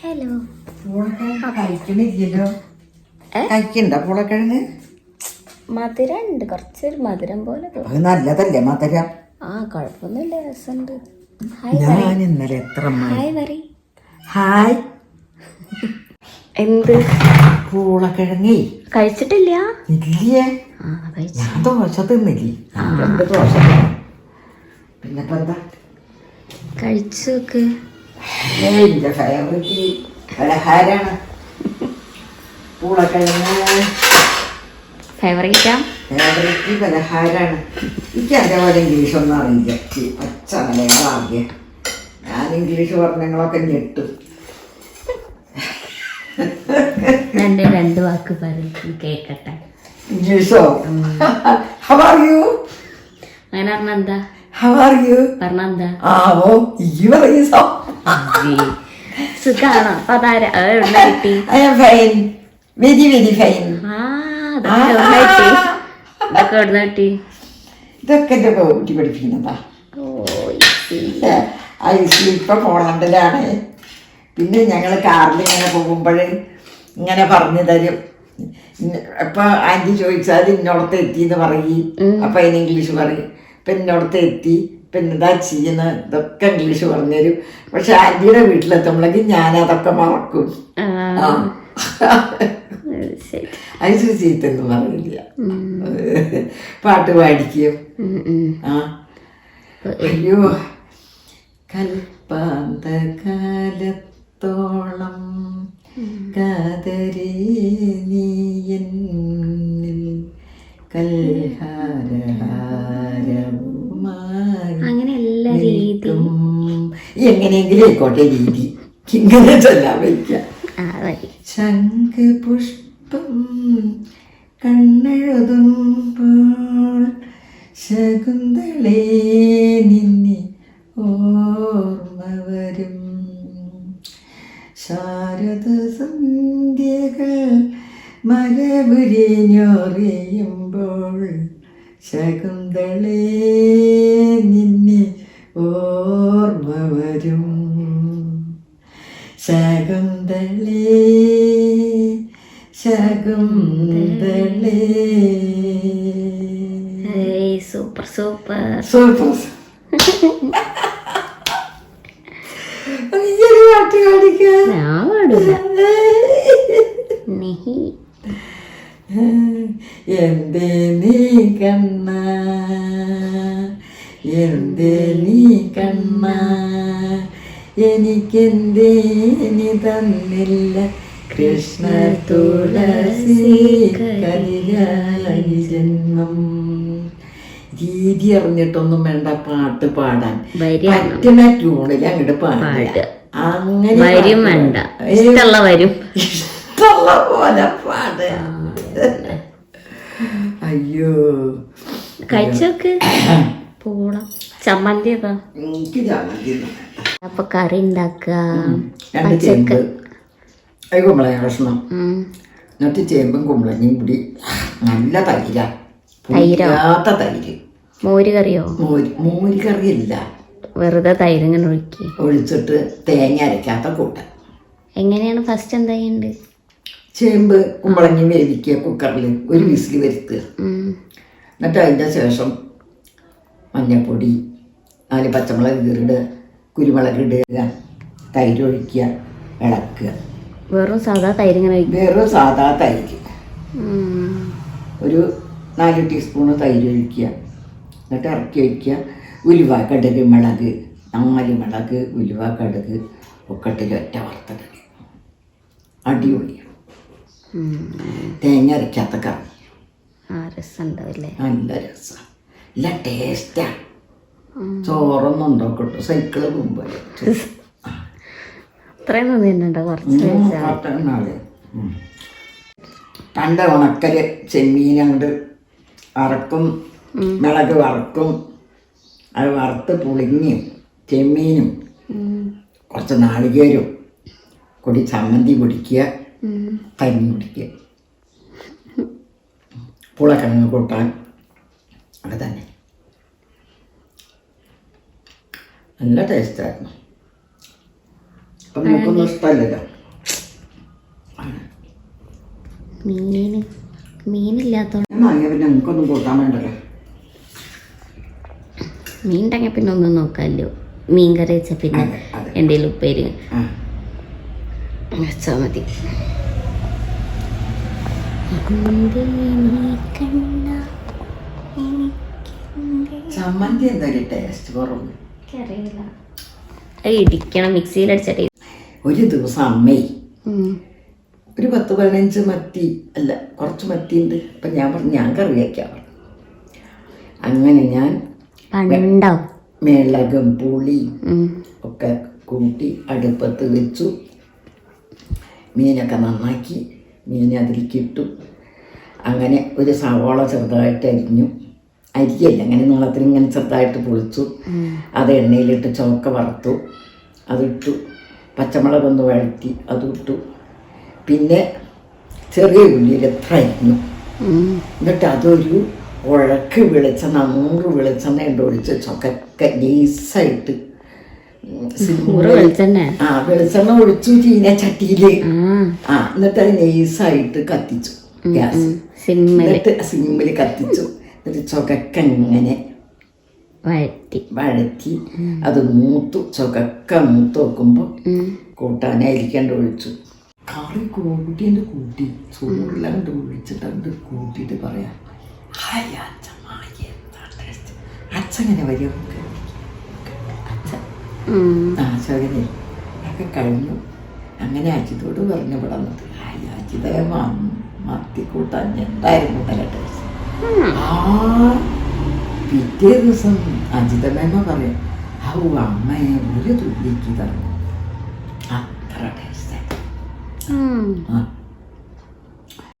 Hello കഴിക്കണില്ലല്ലോ? കഴിക്കണ്ട പൂളക്കിഴങ്ങ്? മധുരം ഉണ്ട് കുറച്ചൊരു മധുരം പോലെ അത് നല്ലതല്ലേ മധുര? ആ കുഴപ്പമൊന്നുമില്ല രസമുണ്ട്. ഞാൻ ഇന്നലെ എത്ര ഹായ് പറ ഹായ് എന്ത്? പൂളക്കിഴങ്ങേ. കഴിച്ചിട്ടില്ല? ഇല്ലേ? ഞാൻ ദോശ തിന്നില്ലേ? ദോശ. പിന്നെ കഴിച്ചു നോക്ക്. എന്റെ ഫേവറേറ്റ് പലഹാരമാണ്. പൂളക്കിഴങ്ങ് ഫേവറേറ്റാ ഫേവറേറ്റ് പലഹാരാണ് എനിക്ക് അതേപോലെ ഇംഗ്ലീഷ് ഒന്നും അറിയില്ല. പച്ച ഞാൻ ഇംഗ്ലീഷ് ഞെട്ടും. രണ്ട് രണ്ട് വാക്ക് പറഞ്ഞു കേക്കട്ടെ. ഇംഗ്ലീഷോ ഹൗ ആർ യു അങ്ങനെ പറഞ്ഞ എന്താ? ഹൗ ആർ യു പറഞ്ഞ എന്താ? ആവോ ഈ സുഖാണോ? എവിടെ കിട്ടി? ഫൈൻ. Very very fine. ഇതൊക്കെ എവിടെ കിട്ടി? ഇതൊക്കെ എന്റെ കുട്ടി പഠിപ്പിക്കുന്നതാ ഐ സി ഇപ്പൊ പോളണ്ടിലാണ്. പിന്നെ ഞങ്ങൾ കാറിൽ ഇങ്ങനെ പോകുമ്പോൾ ഇങ്ങനെ പറഞ്ഞു തരും. അപ്പൊ ഇപ്പൊ ആന്റി ചോദിച്ചാൽ ഇന്നോടത്ത് എത്തി എന്ന് പറയും അപ്പൊ അതിന് ഇംഗ്ലീഷ് പറയും. ഇപ്പൊ ഇന്നോടത്ത് എത്തി. പിന്നെ എന്താ ചെയ്യുന്ന ഇതൊക്കെ ഇംഗ്ലീഷ് പറഞ്ഞുതരും. പക്ഷെ ആന്റിയുടെ വീട്ടിലെത്തുമ്പോഴേക്കും ഞാൻ അതൊക്കെ മറക്കും അത് ചീത്തൊന്നും പറയില്ല പാട്ട് പാടിക്കും. ആ. അയ്യോ. കൽപ്പാന്തകാലത്തോളം കാതരേ നീ എന്നിൽ എങ്ങനെയെങ്കിലും ആയിക്കോട്ടെ രീതി. ഇങ്ങനെ ചൊല്ലാൻ വയ്ക്കുക ആ പുഷ്പം കണ്ണെഴുതുമ്പോൾ ശകുന്തളേ നിന്നെ ഓർമ്മ വരും. ശാരദ സന്ധ്യകൾ മരപുരിഞ്ഞൊറിയുമ്പോൾ ഓർമ്മ വരും. ശകുന്തളേ ശകുന്തളേ. Super super. സൂപ്പർ. പാട്ട് ഞാൻ പാടില്ല. എന്തേ നീ കണ്ണ എന്തേ നീ കണ്ണ എനിക്കെന്തേ നീ തന്നില്ല? കൃഷ്ണ തുളസി കലിയായി ജന്മം. രീതി അറിഞ്ഞിട്ടൊന്നും വേണ്ട പാട്ട് പാടാൻ. പറ്റുന്ന ട്യൂണിൽ അങ്ങോട്ട് പാടുക. അങ്ങനെ വരും വേണ്ട. ഇഷ്ടമുള്ള വരും. ഇഷ്ടമുള്ള പോലെ പാടുക. അയ്യോ. കഴിച്ചോക്ക്. പൂളം ചമ്മന്തി എനിക്ക് അപ്പൊ കറി ഉണ്ടാക്കുക. രണ്ട് ചേമ്പ്. അത് കുമ്പളങ്ങ കഷ്ണം. എന്നിട്ട് ചേമ്പും കുമ്പളങ്ങയും കൂടി. നല്ല തൈര. തൈരോ? പുളിക്കാത്ത തൈര്. മോര് കറിയോ? മോര്. മോര് കറിയില്ല. വെറുതെ തൈര് ഇങ്ങനെ ഒഴുക്കി. ഒഴിച്ചിട്ട് തേങ്ങ അരക്കാത്ത കൂട്ട. എങ്ങനെയാണ് ഫസ്റ്റ് എന്താ ചെയ്യണ്ട്? ചേമ്പ് കുമ്പളങ്ങി വേവിക്കുക കുക്കറിൽ ഒരു വിസിൽ വരുത്തുക. എന്നിട്ട് അതിന്റെ ശേഷം മഞ്ഞൾപ്പൊടി നാല് പച്ചമുളക് കീറിടുക കുരുമുളക് ഇടുക തൈര് ഒഴിക്കുക ഇളക്കുക. വെറും സാധാ തൈര് ഇങ്ങനെ വെറും സാധാ തൈര്. ഒരു നാല് ടീസ്പൂൺ തൈര് ഒഴിക്കുക. എന്നിട്ട് ഇറക്കി വയ്ക്കുക. ഉലുവ കടുക് മുളക് നാല് മുളക് ഉലുവ കടുക് ഒക്കട്ടിൽ ഒറ്റ വറുത്തിടുക. അടിപൊളിയാണ് തേങ്ങ അരയ്ക്കാത്ത കറി. ആ രസം ഉണ്ടാവില്ലേ നല്ല രസമാണ് നല്ല ടേസ്റ്റാ ചോറൊന്നും ഉണ്ടാക്കട്ടെ സൈക്കിൾ കുറച്ച് കഴിച്ചാൽ പണ്ട് ഉണക്കൽ ചെമ്മീൻ അങ്ങോട്ട് വറക്കും മിളക് വറക്കും. അത് വറുത്ത് പുളിങ്ങിയും ചെമ്മീനും. കുറച്ച് നാളികേരും. കൂടി ചമ്മന്തി പൊടിക്കുക. കരിഞ്ഞ് പിടിക്കുക. പുളക്കിഴങ്ങ് കൂട്ടാൻ. ഒക്കെ തന്നെ നല്ല ടേസ്റ്റായിരുന്നു അപ്പം നമുക്കൊന്നും ഇഷ്ടമല്ലല്ലോ. മീൻ മീനില്ലാത്തോണ്ട് വാങ്ങിയ പിന്നെ നമുക്കൊന്നും കൂട്ടാൻ വേണ്ടല്ലോ. മീൻ ഉണ്ടെങ്കിൽ പിന്നെ ഒന്നും നോക്കാമല്ലോ മീൻ കറി വെച്ചാൽ പിന്നെ എന്തെങ്കിലും ഉപ്പേരി ആ. വെച്ചാൽ മതി. കണ്ട ചമ്മന്തി എന്തൊരു ടേസ്റ്റ് കുറവ് ഇടിക്കണം മിക്സിയിൽ അടിച്ചിട്ട്. ഒരു ദിവസം അമ്മേ. ഒരു പത്ത് പതിനഞ്ച് മത്തി അല്ല കുറച്ച് മത്തി ഉണ്ട് അപ്പം ഞാൻ പറഞ്ഞു ഞാൻ കറി വയ്ക്കാൻ പറഞ്ഞു അങ്ങനെ ഞാൻ മിളകും പുളി ഒക്കെ കൂട്ടി അടുപ്പത്ത് വെച്ചു. മീനൊക്കെ നന്നാക്കി. മീൻ അതിലേക്ക് ഇട്ടു. അങ്ങനെ ഒരു സവോള ചെറുതായിട്ട് അരിഞ്ഞു. അരിയല്ല. അങ്ങനെ നീളത്തിൽ ഇങ്ങനെ ചെറുതായിട്ട് പൊളിച്ചു. അത് എണ്ണയിലിട്ട് ചുവക്ക വറുത്തു. അതിട്ടു. പച്ചമുളക് ഒന്ന് വഴറ്റി അതിട്ടു പിന്നെ ചെറിയ ഉള്ളിയിൽ ഉം. എന്നിട്ട് അതൊരു ഉഴക്ക് വെളിച്ചെണ്ണ നൂറ് വെളിച്ചെണ്ണ ഉണ്ട് ഒഴിച്ച് ചൊക്കൊക്കെ നൈസായിട്ട് ആ വെളിച്ചെണ്ണ ഒഴിച്ചു ചീന ചട്ടിയിൽ. ആ. എന്നിട്ട് അത് നൈസായിട്ട് കത്തിച്ചു ഗ്യാസ്. സിമ്മൽ. എന്നിട്ട് സിമ്മിൽ കത്തിച്ചു. എന്നിട്ട് ചുകക്ക ഇങ്ങനെ വഴറ്റി. വഴറ്റി അത് മൂത്തു ചുകക്ക മൂത്ത് വെക്കുമ്പോൾ. കൂട്ടാനായിരിക്കാണ്ട് ഒഴിച്ചു. കറി കൂട്ടിന്റെ കൂട്ടി. ചോറിലാണ്ട് ഒഴിച്ചിട്ടുണ്ട് കൂട്ടിയിട്ട് പറയാം. ഹായ് അച്ഛമ്മായി എന്താ ടേസ്റ്റ്? അച്ഛങ്ങനെ വരും എന്തായിരുന്നു ഉം. ആ ശകനെ ഒക്കെ കഴിഞ്ഞു അങ്ങനെ അജിതോട് പറഞ്ഞു ഇവിടെ വന്നിട്ട് ഹായ് അജിത മത്തി കൂട്ടാൻ എന്തായിരുന്നു നല്ല ടേസ്റ്റ് ആ പിറ്റേ ദിവസം അജിതമേമ പറയും ഔ അമ്മയെ ഒരു തുള്ളിക്ക് തന്നു അത്ര ടേസ്റ്റ് ഉം. ആ